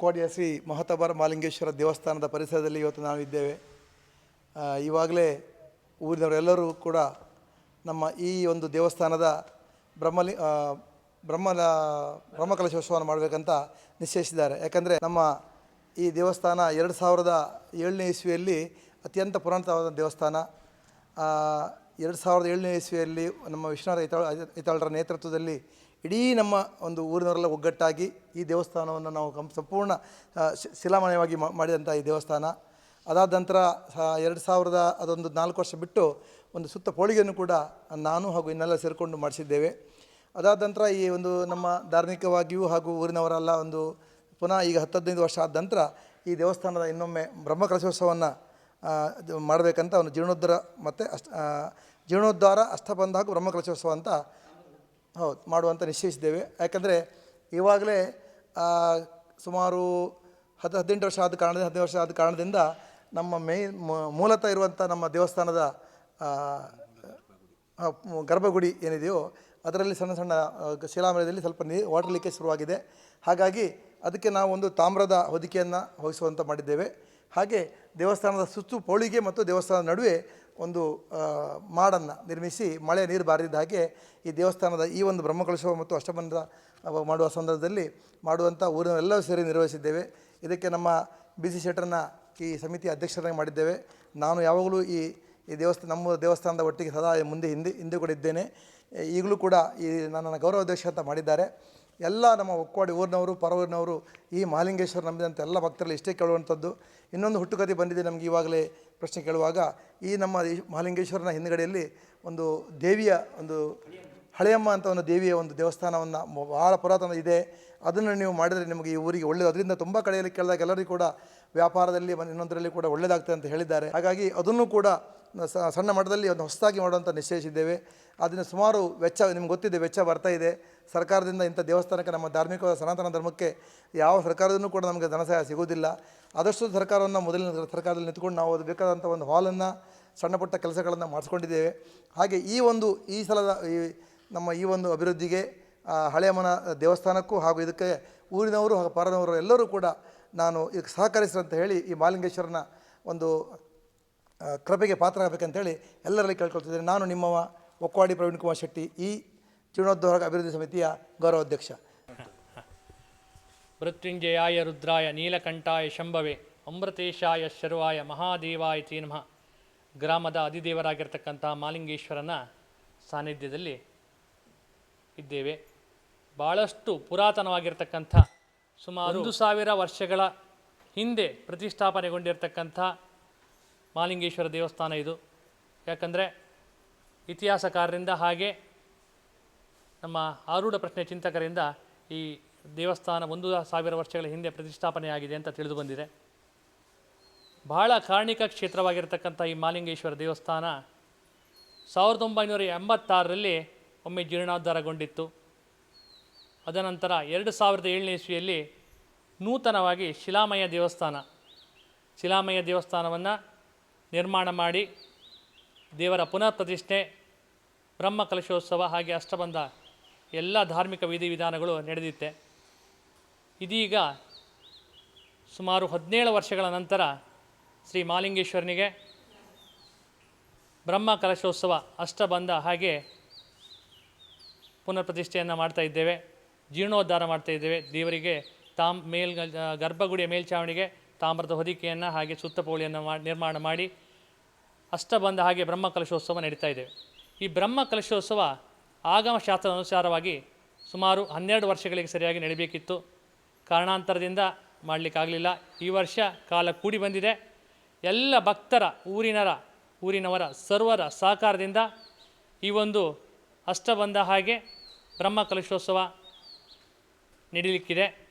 ಒಕ್ವಾಡಿಯ ಶ್ರೀ ಮಹತಬರ ಮಾಲಿಂಗೇಶ್ವರ ದೇವಸ್ಥಾನದ ಪರಿಸರದಲ್ಲಿ ಇವತ್ತು ನಾವಿದ್ದೇವೆ. ಇದ್ದೇವೆ ಇವಾಗಲೇ ಊರಿನವರೆಲ್ಲರೂ ಕೂಡ ನಮ್ಮ ಈ ಒಂದು ದೇವಸ್ಥಾನದ ಬ್ರಹ್ಮಲಿ ಬ್ರಹ್ಮ ಬ್ರಹ್ಮಲ, ಬ್ರಹ್ಮಕಲಶೋತ್ಸವವನ್ನು ಮಾಡಬೇಕಂತ ನಿಶ್ಚಯಿಸಿದ್ದಾರೆ. ಯಾಕಂದರೆ ನಮ್ಮ ಈ ದೇವಸ್ಥಾನ ಎರಡು ಸಾವಿರದ ಏಳನೇ ಇಸ್ವಿಯಲ್ಲಿ ಅತ್ಯಂತ ಪುರಾತನವಾದ ದೇವಸ್ಥಾನ. ಎರಡು ಸಾವಿರದ ಏಳನೇ ಇಸ್ವಿಯಲ್ಲಿ ನಮ್ಮ ವಿಶ್ವನಾಥ ಹಿತಾಳ್ ಹಿತಾಳರ ನೇತೃತ್ವದಲ್ಲಿ ಇಡೀ ನಮ್ಮ ಒಂದು ಊರಿನವರೆಲ್ಲ ಒಗ್ಗಟ್ಟಾಗಿ ಈ ದೇವಸ್ಥಾನವನ್ನು ನಾವು ಕಂ ಸಂಪೂರ್ಣ ಶಿಲಾಮಯವಾಗಿ ಮಾಡಿದಂಥ ಈ ದೇವಸ್ಥಾನ. ಅದಾದ ನಂತರ ಎರಡು ಸಾವಿರದ ಅದೊಂದು ನಾಲ್ಕು ವರ್ಷ ಬಿಟ್ಟು ಒಂದು ಸುತ್ತ ಪೋಳಿಗೆಯನ್ನು ಕೂಡ ನಾನು ಹಾಗೂ ಇನ್ನೆಲ್ಲ ಸೇರಿಕೊಂಡು ಮಾಡಿಸಿದ್ದೇವೆ. ಅದಾದ ನಂತರ ಈ ಒಂದು ನಮ್ಮ ಧಾರ್ಮಿಕವಾಗಿಯೂ ಹಾಗೂ ಊರಿನವರೆಲ್ಲ ಒಂದು ಪುನಃ ಈಗ ಹತ್ತು ಹದಿನೈದು ವರ್ಷ ಆದ ನಂತರ ಈ ದೇವಸ್ಥಾನದ ಇನ್ನೊಮ್ಮೆ ಬ್ರಹ್ಮಕಲಶೋತ್ಸವವನ್ನು ಮಾಡಬೇಕಂತ ಒಂದು ಜೀರ್ಣೋದ್ಧಾರ ಮತ್ತು ಅಷ್ಟ ಜೀರ್ಣೋದ್ಧಾರ, ಅಷ್ಟಬಂಧ ಹಾಗೂ ಬ್ರಹ್ಮಕಲಶೋತ್ಸವ ಅಂತ ಹೌದು, ಮಾಡುವಂತ ನಿಶ್ಚಯಿಸಿದ್ದೇವೆ. ಯಾಕಂದರೆ ಇವಾಗಲೇ ಸುಮಾರು ಹತ್ತು ಹದಿನೆಂಟು ವರ್ಷ ಆದ ಕಾರಣದಿಂದ, ಹದಿನೈದು ವರ್ಷ ಆದ ಕಾರಣದಿಂದ ನಮ್ಮ ಮೇ ಮೂ- ಮೂಲತಃ ಇರುವಂಥ ನಮ್ಮ ದೇವಸ್ಥಾನದ ಗರ್ಭಗುಡಿ ಏನಿದೆಯೋ, ಅದರಲ್ಲಿ ಸಣ್ಣ ಸಣ್ಣ ಶಿಲಾಮಯದಲ್ಲಿ ಸ್ವಲ್ಪ ನೀರು ವಾಟರ್ ಲೀಕೇಜ್ ಶುರುವಾಗಿದೆ. ಹಾಗಾಗಿ ಅದಕ್ಕೆ ನಾವು ಒಂದು ತಾಮ್ರದ ಹೊದಿಕೆಯನ್ನು ವಹಿಸುವಂತ ಮಾಡಿದ್ದೇವೆ. ಹಾಗೆ ದೇವಸ್ಥಾನದ ಸುತ್ತು ಪೌಳಿಗೆ ಮತ್ತು ದೇವಸ್ಥಾನದ ನಡುವೆ ಒಂದು ಮಾಡನ್ನು ನಿರ್ಮಿಸಿ ಮಳೆ ನೀರು ಬಾರಿದ ಹಾಗೆ ಈ ದೇವಸ್ಥಾನದ ಈ ಒಂದು ಬ್ರಹ್ಮಕಳಶವ ಮತ್ತು ಅವ ಮಾಡುವ ಸಂದರ್ಭದಲ್ಲಿ ಮಾಡುವಂಥ ಊರಿನವೆಲ್ಲವೂ ಸೇರಿ ನಿರ್ವಹಿಸಿದ್ದೇವೆ. ಇದಕ್ಕೆ ನಮ್ಮ ಬಿ ಸಿ ಶೆಟ್ಟರನ್ನ ಈ ಸಮಿತಿ ಅಧ್ಯಕ್ಷರಾಗಿ ಮಾಡಿದ್ದೇವೆ. ನಾನು ಯಾವಾಗಲೂ ಈ ಈ ದೇವಸ್ಥಾನ, ನಮ್ಮ ದೇವಸ್ಥಾನದ ಒಟ್ಟಿಗೆ ಸದಾ ಮುಂದೆ ಹಿಂದೆ ಹಿಂದೆ ಕೂಡ ಇದ್ದೇನೆ. ಈಗಲೂ ಕೂಡ ಈ ನನ್ನನ್ನು ಗೌರವಾಧ್ಯಕ್ಷ ಅಂತ ಮಾಡಿದ್ದಾರೆ. ಎಲ್ಲ ನಮ್ಮ ಒಕ್ಕೋಡಿ ಊರಿನವರು ಪರವೂರಿನವರು ಈ ಮಹಾಲಿಂಗೇಶ್ವರ ನಂಬಿದಂಥ ಎಲ್ಲ ಭಕ್ತರಲ್ಲಿ ಇಷ್ಟೇ ಕೇಳುವಂಥದ್ದು. ಇನ್ನೊಂದು ಹುಟ್ಟುಕತೆ ಬಂದಿದೆ ನಮಗೆ ಇವಾಗಲೇ ಪ್ರಶ್ನೆ ಕೇಳುವಾಗ. ಈ ನಮ್ಮ ಮಹಾಲಿಂಗೇಶ್ವರನ ಹಿಂದುಗಡೆಯಲ್ಲಿ ಒಂದು ದೇವಿಯ ಒಂದು ಹಳೆಯಮ್ಮ ಅಂತ ಒಂದು ದೇವಿಯ ಒಂದು ದೇವಸ್ಥಾನವನ್ನು ಭಾಳ ಪುರಾತನ ಇದೆ. ಅದನ್ನು ನೀವು ಮಾಡಿದರೆ ನಿಮಗೆ ಈ ಊರಿಗೆ ಒಳ್ಳೆಯದು ಅದರಿಂದ ತುಂಬ ಕಡೆಯಲ್ಲಿ ಕೇಳಿದಾಗ ಎಲ್ಲರಿಗೂ ಕೂಡ ವ್ಯಾಪಾರದಲ್ಲಿ ಇನ್ನೊಂದರಲ್ಲಿ ಕೂಡ ಒಳ್ಳೆಯದಾಗ್ತದೆ ಅಂತ ಹೇಳಿದ್ದಾರೆ. ಹಾಗಾಗಿ ಅದನ್ನು ಕೂಡ ಸಣ್ಣ ಮಟ್ಟದಲ್ಲಿ ಒಂದು ಹೊಸದಾಗಿ ಮಾಡುವಂಥ ನಿಶ್ಚಯಿಸಿದ್ದೇವೆ. ಅದನ್ನು ಸುಮಾರು ವೆಚ್ಚ, ನಿಮ್ಗೆ ಗೊತ್ತಿದೆ ವೆಚ್ಚ ಬರ್ತಾ ಇದೆ. ಸರ್ಕಾರದಿಂದ ಇಂಥ ದೇವಸ್ಥಾನಕ್ಕೆ ನಮ್ಮ ಧಾರ್ಮಿಕ ಸನಾತನ ಧರ್ಮಕ್ಕೆ ಯಾವ ಸರ್ಕಾರದಲ್ಲೂ ಕೂಡ ನಮಗೆ ಧನ ಸಹಾಯ ಸಿಗೋದಿಲ್ಲ ಆದಷ್ಟು ಸರ್ಕಾರವನ್ನು ಮೊದಲಿನ ಸರ್ಕಾರದಲ್ಲಿ ನಿಂತ್ಕೊಂಡು ನಾವು ಅದು ಬೇಕಾದಂಥ ಒಂದು ಹಾಲನ್ನು, ಸಣ್ಣ ಪುಟ್ಟ ಕೆಲಸಗಳನ್ನು ಮಾಡಿಸ್ಕೊಂಡಿದ್ದೇವೆ. ಹಾಗೆ ಈ ಒಂದು, ಈ ಸಲದ ಈ ನಮ್ಮ ಈ ಒಂದು ಅಭಿವೃದ್ಧಿಗೆ ಹಳೆಯ ಹಳೆಯಮ್ಮನ ದೇವಸ್ಥಾನಕ್ಕೂ ಹಾಗೂ ಇದಕ್ಕೆ ಊರಿನವರು ಹಾಗೂ ಪರನವರು ಎಲ್ಲರೂ ಕೂಡ ನಾನು ಇದಕ್ಕೆ ಸಹಕರಿಸಿರಂತ ಹೇಳಿ ಈ ಮಾಲಿಂಗೇಶ್ವರನ ಒಂದು ಕೃಪೆಗೆ ಪಾತ್ರ ಆಗಬೇಕಂತೇಳಿ ಎಲ್ಲರಲ್ಲಿ ಕೇಳ್ಕೊಳ್ತಿದ್ದೇನೆ. ನಾನು ನಿಮ್ಮವ ಒಕ್ವಾಡಿ ಪ್ರವೀಣ್ ಕುಮಾರ್ ಶೆಟ್ಟಿ ಈ ಜೀರ್ಣೋದ್ಧಾರಕ ಅಭಿವೃದ್ಧಿ ಸಮಿತಿಯ ಗೌರವಾಧ್ಯಕ್ಷ ಮೃತ್ಯುಂಜಯಾಯ ರುದ್ರಾಯ ನೀಲಕಂಠಾಯ ಶಂಭವೆ ಅಮೃತೇಶಾಯ ಶರ್ವಾಯ ಮಹಾದೇವಾಯ ತೀನ್ಮ ಗ್ರಾಮದ ಅಧಿದೇವರಾಗಿರ್ತಕ್ಕಂಥ ಮಾಲಿಂಗೇಶ್ವರನ ಸಾನ್ನಿಧ್ಯದಲ್ಲಿ ಇದ್ದೇವೆ. ಭಾಳಷ್ಟು ಪುರಾತನವಾಗಿರ್ತಕ್ಕಂಥ ಸುಮಾರು ಒಂದು ಸಾವಿರ ವರ್ಷಗಳ ಹಿಂದೆ ಪ್ರತಿಷ್ಠಾಪನೆಗೊಂಡಿರ್ತಕ್ಕಂಥ ಮಾಲಿಂಗೇಶ್ವರ ದೇವಸ್ಥಾನ ಇದು. ಯಾಕಂದರೆ ಇತಿಹಾಸಕಾರರಿಂದ ಹಾಗೆ ನಮ್ಮ ಆರೂಢ ಪ್ರಶ್ನೆ ಚಿಂತಕರಿಂದ ಈ ದೇವಸ್ಥಾನ ಒಂದು ಸಾವಿರ ವರ್ಷಗಳ ಹಿಂದೆ ಪ್ರತಿಷ್ಠಾಪನೆಯಾಗಿದೆ ಅಂತ ತಿಳಿದು ಬಂದಿದೆ. ಬಹಳ ಕಾರಣಿಕ ಕ್ಷೇತ್ರವಾಗಿರತಕ್ಕಂಥ ಈ ಮಾಲಿಂಗೇಶ್ವರ ದೇವಸ್ಥಾನ ಸಾವಿರದ ಒಂಬೈನೂರ ಎಂಬತ್ತಾರರಲ್ಲಿ ಒಮ್ಮೆ ಜೀರ್ಣೋದ್ಧಾರಗೊಂಡಿತ್ತು. ಅದನಂತರ ಎರಡು ಸಾವಿರದ ಏಳನೇ ಇಸ್ವಿಯಲ್ಲಿ ನೂತನವಾಗಿ ಶಿಲಾಮಯ ದೇವಸ್ಥಾನ. ಶಿಲಾಮಯ ದೇವಸ್ಥಾನವನ್ನು ನಿರ್ಮಾಣ ಮಾಡಿ ದೇವರ ಪುನಃ ಪ್ರತಿಷ್ಠೆ, ಬ್ರಹ್ಮ ಕಲಶೋತ್ಸವ ಹಾಗೆ ಅಷ್ಟಬಂಧ ಎಲ್ಲ ಧಾರ್ಮಿಕ ವಿಧಿವಿಧಾನಗಳು ನಡೆದಿತ್ತೆ. ಇದೀಗ ಸುಮಾರು ಹದಿನೇಳು ವರ್ಷಗಳ ನಂತರ ಶ್ರೀ ಮಾಲಿಂಗೇಶ್ವರನಿಗೆ ಬ್ರಹ್ಮ ಕಲಶೋತ್ಸವ ಅಷ್ಟಬಂಧ ಹಾಗೆ ಪುನರ್ ಪ್ರತಿಷ್ಠೆಯನ್ನು ಮಾಡ್ತಾ ಇದ್ದೇವೆ. ಜೀರ್ಣೋದ್ಧಾರ ಮಾಡ್ತಾ ಇದ್ದೇವೆ. ದೇವರಿಗೆ ತಾಮ್ ಮೇಲ್ ಗರ್ಭಗುಡಿಯ ಮೇಲ್ಛಾವಣಿಗೆ ತಾಮ್ರದ ಹೊದಿಕೆಯನ್ನು ಹಾಗೆ ಸುತ್ತಪೋಳಿಯನ್ನು ಮಾಡಿ ನಿರ್ಮಾಣ ಮಾಡಿ ಅಷ್ಟ ಬಂದ ಹಾಗೆ ಬ್ರಹ್ಮ ಕಲಶೋತ್ಸವ ನಡೀತಾ ಇದೆ. ಈ ಬ್ರಹ್ಮ ಕಲಶೋತ್ಸವ ಆಗಮ ಶಾಸ್ತ್ರದ ಅನುಸಾರವಾಗಿ ಸುಮಾರು ಹನ್ನೆರಡು ವರ್ಷಗಳಿಗೆ ಸರಿಯಾಗಿ ನಡೀಬೇಕಿತ್ತು. ಕಾರಣಾಂತರದಿಂದ ಮಾಡಲಿಕ್ಕಾಗಲಿಲ್ಲ. ಈ ವರ್ಷ ಕಾಲ ಕೂಡಿ ಬಂದಿದೆ. ಎಲ್ಲ ಭಕ್ತರ, ಊರಿನರ, ಊರಿನವರ, ಸರ್ವರ ಸಹಕಾರದಿಂದ ಈ ಒಂದು ಅಷ್ಟ ಬಂದ ಹಾಗೆ ಬ್ರಹ್ಮ ಕಲಶೋತ್ಸವ ನಡೀಲಿಕ್ಕಿದೆ.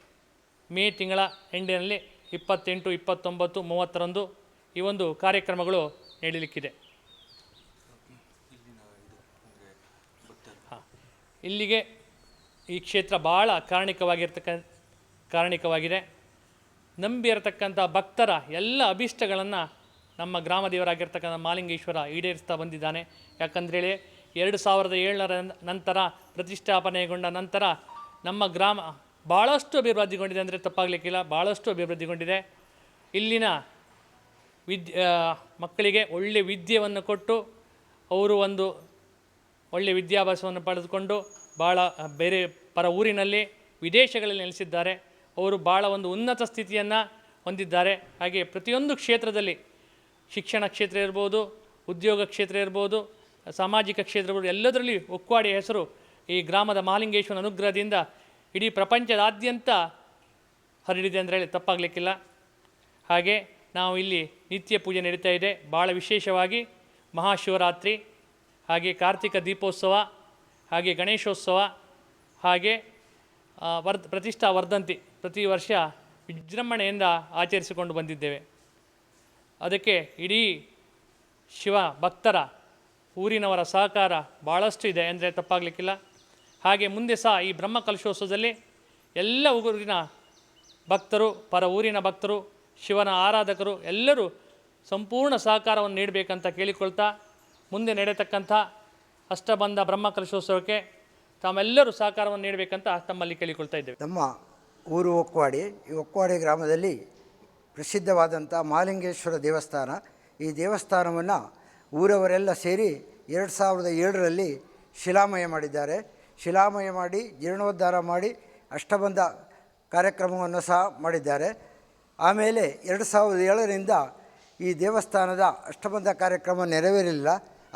ಮೇ ತಿಂಗಳ ಎಂಡಿನಲ್ಲಿ ಇಪ್ಪತ್ತೆಂಟು, ಇಪ್ಪತ್ತೊಂಬತ್ತು, ಮೂವತ್ತರಂದು ಈ ಒಂದು ಕಾರ್ಯಕ್ರಮಗಳು ನಡೀಲಿಕ್ಕಿದೆ. ಹಾಂ. ಇಲ್ಲಿಗೆ ಈ ಕ್ಷೇತ್ರ ಭಾಳ ಕಾರಣಿಕವಾಗಿರ್ತಕ್ಕ ಕಾರಣಿಕವಾಗಿದೆ. ನಂಬಿರತಕ್ಕಂಥ ಭಕ್ತರ ಎಲ್ಲ ಅಭಿಷ್ಟಗಳನ್ನು ನಮ್ಮ ಗ್ರಾಮ ದೇವರಾಗಿರ್ತಕ್ಕಂಥ ಮಾಲಿಂಗೇಶ್ವರ ಈಡೇರಿಸ್ತಾ ಬಂದಿದ್ದಾನೆ. ಯಾಕಂದ್ರೇಳಿ ಎರಡು ಸಾವಿರದ ಏಳರ ನಂತರ ಪ್ರತಿಷ್ಠಾಪನೆಗೊಂಡ ನಂತರ ನಮ್ಮ ಗ್ರಾಮ ಭಾಳಷ್ಟು ಅಭಿವೃದ್ಧಿಗೊಂಡಿದೆ ಅಂದರೆ ತಪ್ಪಾಗಲಿಕ್ಕಿಲ್ಲ ಭಾಳಷ್ಟು ಅಭಿವೃದ್ಧಿಗೊಂಡಿದೆ. ಇಲ್ಲಿನ ವಿದ್ಯೆ ಮಕ್ಕಳಿಗೆ ಒಳ್ಳೆಯ ವಿದ್ಯೆಯನ್ನು ಕೊಟ್ಟು ಅವರು ಒಂದು ಒಳ್ಳೆಯ ವಿದ್ಯಾಭ್ಯಾಸವನ್ನು ಪಡೆದುಕೊಂಡು ಭಾಳ ಬೇರೆ ಪರ ಊರಿನಲ್ಲಿ, ವಿದೇಶಗಳಲ್ಲಿ ನೆಲೆಸಿದ್ದಾರೆ. ಅವರು ಭಾಳ ಒಂದು ಉನ್ನತ ಸ್ಥಿತಿಯನ್ನು ಹೊಂದಿದ್ದಾರೆ. ಹಾಗೆ ಪ್ರತಿಯೊಂದು ಕ್ಷೇತ್ರದಲ್ಲಿ ಶಿಕ್ಷಣ ಕ್ಷೇತ್ರ ಇರ್ಬೋದು, ಉದ್ಯೋಗ ಕ್ಷೇತ್ರ ಇರ್ಬೋದು, ಸಾಮಾಜಿಕ ಕ್ಷೇತ್ರ ಇರ್ಬೋದು, ಎಲ್ಲದರಲ್ಲಿ ಒಕ್ವಾಡಿಯ ಹೆಸರು ಈ ಗ್ರಾಮದ ಮಹಾಲಿಂಗೇಶ್ವರ ಅನುಗ್ರಹದಿಂದ ಇಡೀ ಪ್ರಪಂಚದಾದ್ಯಂತ ಹರಡಿದೆ ಅಂದರೆ ಹೇಳಿ ತಪ್ಪಾಗಲಿಕ್ಕಿಲ್ಲ. ಹಾಗೆ ನಾವು ಇಲ್ಲಿ ನಿತ್ಯ ಪೂಜೆ ನಡೀತಾ ಇದೆ. ಭಾಳ ವಿಶೇಷವಾಗಿ ಮಹಾಶಿವರಾತ್ರಿ, ಹಾಗೆ ಕಾರ್ತಿಕ ದೀಪೋತ್ಸವ, ಹಾಗೆ ಗಣೇಶೋತ್ಸವ, ಹಾಗೆ ವರ್ಧ ಪ್ರತಿಷ್ಠಾ ವರ್ಧಂತಿ ಪ್ರತಿ ವರ್ಷ ವಿಜೃಂಭಣೆಯಿಂದ ಆಚರಿಸಿಕೊಂಡು ಬಂದಿದ್ದೇವೆ. ಅದಕ್ಕೆ ಇಡೀ ಶಿವ ಭಕ್ತರ, ಊರಿನವರ ಸಹಕಾರ ಭಾಳಷ್ಟು ಇದೆ ಅಂದರೆ ತಪ್ಪಾಗಲಿಕ್ಕಿಲ್ಲ. ಹಾಗೆ ಮುಂದೆ ಸಹ ಈ ಬ್ರಹ್ಮ ಕಲಶೋತ್ಸವದಲ್ಲಿ ಎಲ್ಲ ಊರಿನ ಭಕ್ತರು, ಪರ ಊರಿನ ಭಕ್ತರು, ಶಿವನ ಆರಾಧಕರು ಎಲ್ಲರೂ ಸಂಪೂರ್ಣ ಸಹಕಾರವನ್ನು ನೀಡಬೇಕಂತ ಕೇಳಿಕೊಳ್ತಾ ಮುಂದೆ ನಡೆಯತಕ್ಕಂಥ ಅಷ್ಟಬಂಧ ಬ್ರಹ್ಮ ಕಲಶೋತ್ಸವಕ್ಕೆ ತಾವೆಲ್ಲರೂ ಸಹಕಾರವನ್ನು ನೀಡಬೇಕಂತ ತಮ್ಮಲ್ಲಿ ಕೇಳಿಕೊಳ್ತಾ ಇದ್ದೇವೆ. ನಮ್ಮ ಊರು ಒಕ್ವಾಡಿ, ಈ ಒಕ್ಕವಾಡಿ ಗ್ರಾಮದಲ್ಲಿ ಪ್ರಸಿದ್ಧವಾದಂಥ ಮಾಲಿಂಗೇಶ್ವರ ದೇವಸ್ಥಾನ. ಈ ದೇವಸ್ಥಾನವನ್ನು ಊರವರೆಲ್ಲ ಸೇರಿ ಎರಡು ಸಾವಿರದ ಏಳರಲ್ಲಿ ಶಿಲಾಮಯ ಮಾಡಿದ್ದಾರೆ. ಶಿಲಾಮಯ ಮಾಡಿ, ಜೀರ್ಣೋದ್ಧಾರ ಮಾಡಿ ಅಷ್ಟಬಂಧ ಕಾರ್ಯಕ್ರಮವನ್ನು ಸಹ ಮಾಡಿದ್ದಾರೆ. ಆಮೇಲೆ ಎರಡು ಸಾವಿರದ ಏಳರಿಂದ ಈ ದೇವಸ್ಥಾನದ ಅಷ್ಟಬಂಧ ಕಾರ್ಯಕ್ರಮ ನೆರವೇರಿಲ್ಲ.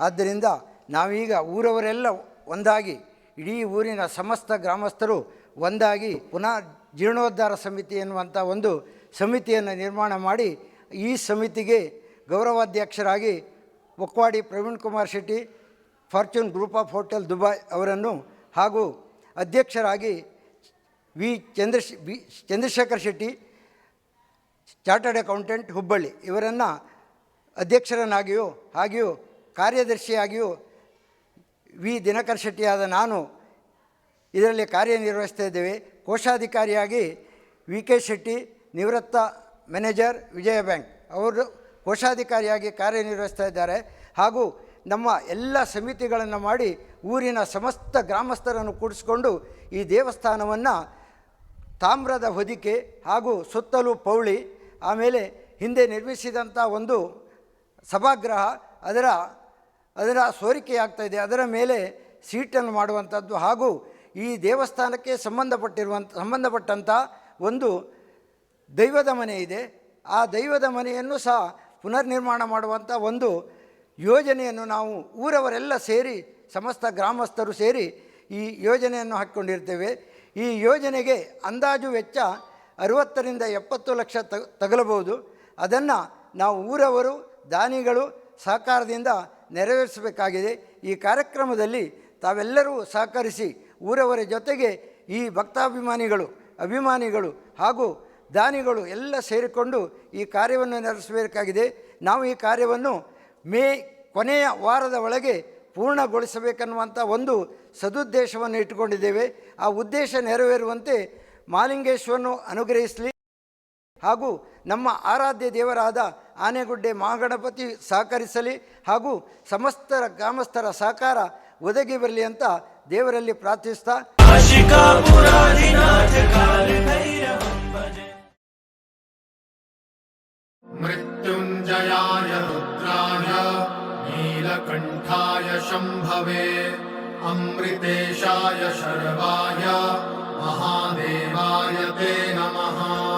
ಆದ್ದರಿಂದ ನಾವೀಗ ಊರವರೆಲ್ಲ ಒಂದಾಗಿ, ಇಡೀ ಊರಿನ ಸಮಸ್ತ ಗ್ರಾಮಸ್ಥರು ಒಂದಾಗಿ ಪುನಃ ಜೀರ್ಣೋದ್ಧಾರ ಸಮಿತಿ ಎನ್ನುವಂಥ ಒಂದು ಸಮಿತಿಯನ್ನು ನಿರ್ಮಾಣ ಮಾಡಿ, ಈ ಸಮಿತಿಗೆ ಗೌರವಾಧ್ಯಕ್ಷರಾಗಿ Okwadi Praveen Kumar Shetty, fortune group of hotel Dubai ಅವರನ್ನು ಹಾಗೂ ಅಧ್ಯಕ್ಷರಾಗಿ V ಚಂದ್ರಶ್, V Chandrashekar Shetty, chartered accountant Hubballi ಇವರನ್ನು ಅಧ್ಯಕ್ಷರನ್ನಾಗಿಯೂ ಹಾಗೆಯೂ ಕಾರ್ಯದರ್ಶಿಯಾಗಿಯೂ ವಿ ದಿನಕರ್ ಶೆಟ್ಟಿಯಾದ ನಾನು ಇದರಲ್ಲಿ ಕಾರ್ಯನಿರ್ವಹಿಸ್ತಾ ಇದ್ದೇವೆ ಕೋಶಾಧಿಕಾರಿಯಾಗಿ ವಿ ಕೆ ಶೆಟ್ಟಿ, ನಿವೃತ್ತ ಮ್ಯಾನೇಜರ್ ವಿಜಯ ಬ್ಯಾಂಕ್ ಅವರು ಕೋಶಾಧಿಕಾರಿಯಾಗಿ ಕಾರ್ಯನಿರ್ವಹಿಸ್ತಾ ಇದ್ದಾರೆ ಹಾಗೂ ನಮ್ಮ ಎಲ್ಲ ಸಮಿತಿಗಳನ್ನು ಮಾಡಿ ಊರಿನ ಸಮಸ್ತ ಗ್ರಾಮಸ್ಥರನ್ನು ಕೂಡಿಸಿಕೊಂಡು ಈ ದೇವಸ್ಥಾನವನ್ನು ತಾಮ್ರದ ಹೊದಿಕೆ ಹಾಗೂ ಸುತ್ತಲೂ ಪೌಳಿ, ಆಮೇಲೆ ಹಿಂದೆ ನಿರ್ಮಿಸಿದಂಥ ಒಂದು ಸಭಾಗ್ರಹ, ಅದರ ಅದರ ಸೋರಿಕೆಯಾಗ್ತಾ ಇದೆ. ಅದರ ಮೇಲೆ ಸೀಟನ್ನು ಮಾಡುವಂಥದ್ದು ಹಾಗೂ ಈ ದೇವಸ್ಥಾನಕ್ಕೆ ಸಂಬಂಧಪಟ್ಟಿರುವಂಥ ಸಂಬಂಧಪಟ್ಟಂಥ ಒಂದು ದೈವದ ಮನೆ ಇದೆ. ಆ ದೈವದ ಮನೆಯನ್ನು ಸಹ ಪುನರ್ನಿರ್ಮಾಣ ಮಾಡುವಂಥ ಒಂದು ಯೋಜನೆಯನ್ನು ನಾವು ಊರವರೆಲ್ಲ ಸೇರಿ ಸಮಸ್ತ ಗ್ರಾಮಸ್ಥರು ಸೇರಿ ಈ ಯೋಜನೆಯನ್ನು ಹಾಕ್ಕೊಂಡಿರ್ತೇವೆ. ಈ ಯೋಜನೆಗೆ ಅಂದಾಜು ವೆಚ್ಚ ಅರುವತ್ತರಿಂದ ಎಪ್ಪತ್ತು ಲಕ್ಷ ತಗ ತಗಲಬಹುದು. ಅದನ್ನು ನಾವು ಊರವರು, ದಾನಿಗಳು ಸಹಕಾರದಿಂದ ನೆರವೇರಿಸಬೇಕಾಗಿದೆ. ಈ ಕಾರ್ಯಕ್ರಮದಲ್ಲಿ ತಾವೆಲ್ಲರೂ ಸಹಕರಿಸಿ ಊರವರ ಜೊತೆಗೆ ಈ ಭಕ್ತಾಭಿಮಾನಿಗಳು, ಅಭಿಮಾನಿಗಳು ಹಾಗೂ ದಾನಿಗಳು ಎಲ್ಲ ಸೇರಿಕೊಂಡು ಈ ಕಾರ್ಯವನ್ನು ನೆರವೇರಿಸಬೇಕಾಗಿದೆ. ನಾವು ಈ ಕಾರ್ಯವನ್ನು ಮೇ ಕೊನೆಯ ವಾರದ ಒಳಗೆ ಪೂರ್ಣಗೊಳಿಸಬೇಕನ್ನುವಂಥ ಒಂದು ಸದುದ್ದೇಶವನ್ನು ಇಟ್ಟುಕೊಂಡಿದ್ದೇವೆ. ಆ ಉದ್ದೇಶ ನೆರವೇರುವಂತೆ ಮಾಲಿಂಗೇಶ್ವರನು ಅನುಗ್ರಹಿಸಲಿ. ಹಾಗೂ ನಮ್ಮ ಆರಾಧ್ಯ ದೇವರಾದ ಆನೆಗುಡ್ಡೆ ಮಹಾಗಣಪತಿ ಸಹಕರಿಸಲಿ. ಹಾಗೂ ಸಮಸ್ತರ ಗ್ರಾಮಸ್ಥರ ಸಹಕಾರ ಒದಗಿ ಬರಲಿ ಅಂತ ದೇವರಲ್ಲಿ ಪ್ರಾರ್ಥಿಸ್ತಾ. ಮೃತ್ಯುಂಜಯಾಯ ರುದ್ರಾಯ. नीलकण्ठाय शम्भवे अमृतेशा शर्वाय महादेवाय ते नमः।